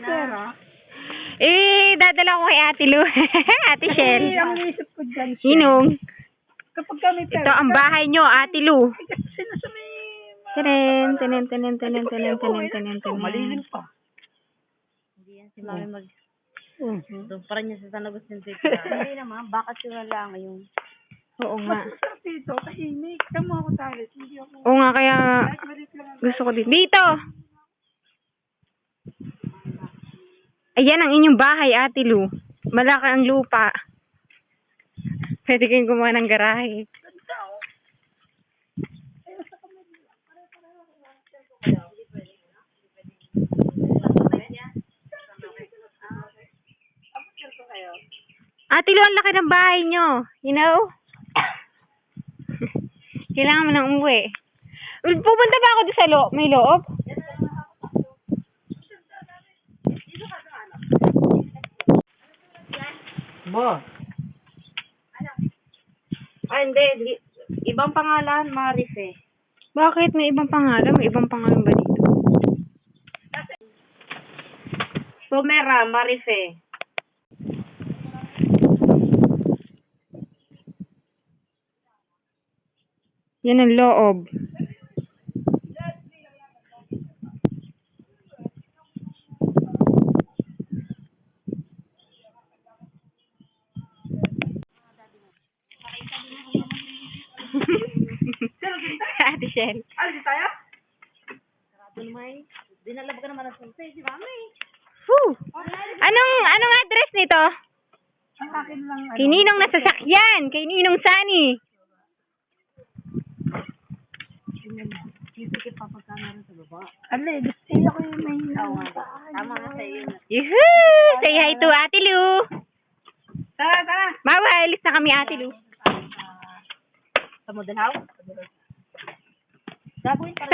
pera. Eh, dadala ko kay Ate Lu. Ate Shell. Kasi ang isip ko dyan, siya, Hinong. kapag kami pera, Ito ang bahay nyo, Ate Lu. eh, kasi sino sa may... Tenen, tenen, tenen, tenen, tenen, tenen, tenen, Ito, malilim tenen. pa. Hindi yan si Mami mag... Hmm. Doon pa rin niya sa San Agustin City. Hindi naman, baka sila lang yung... Oo nga. Mas masarap dito, tahimik. Tama ako tayo. Oo nga, kaya gusto ko dito. Dito! Ayan ang inyong bahay, Ate Lu. Malaki ang lupa. Pwede kayong gumawa ng garahe. Ate Lu, ang laki ng bahay nyo. You know? Kailangan mo nang umuwi. Pupunta ba ako doon sa lo may loob? Bo. Ah, hindi. Di, ibang pangalan, Marife. Bakit? May ibang pangalan? May ibang pangalan ba dito? Pomera, Marife. Yan ang loob. Ate Shell. Alis tayo? Sarado naman. Dinala ba ka naman ng sultay, si Mami? Whew. Anong anong address nito? Ang akin lang, ano. Kay Ninong nasasakyan. Kay Ninong Sani. Sisipit pa pagka meron sa baba. Ano eh, gusto ko yung may. Tama nga sa iyo. Yuhuu! Say hi to Ate Lu. Tara, tara. Mama, alis na kami Ate Lu. Sa model house? Gagawin ka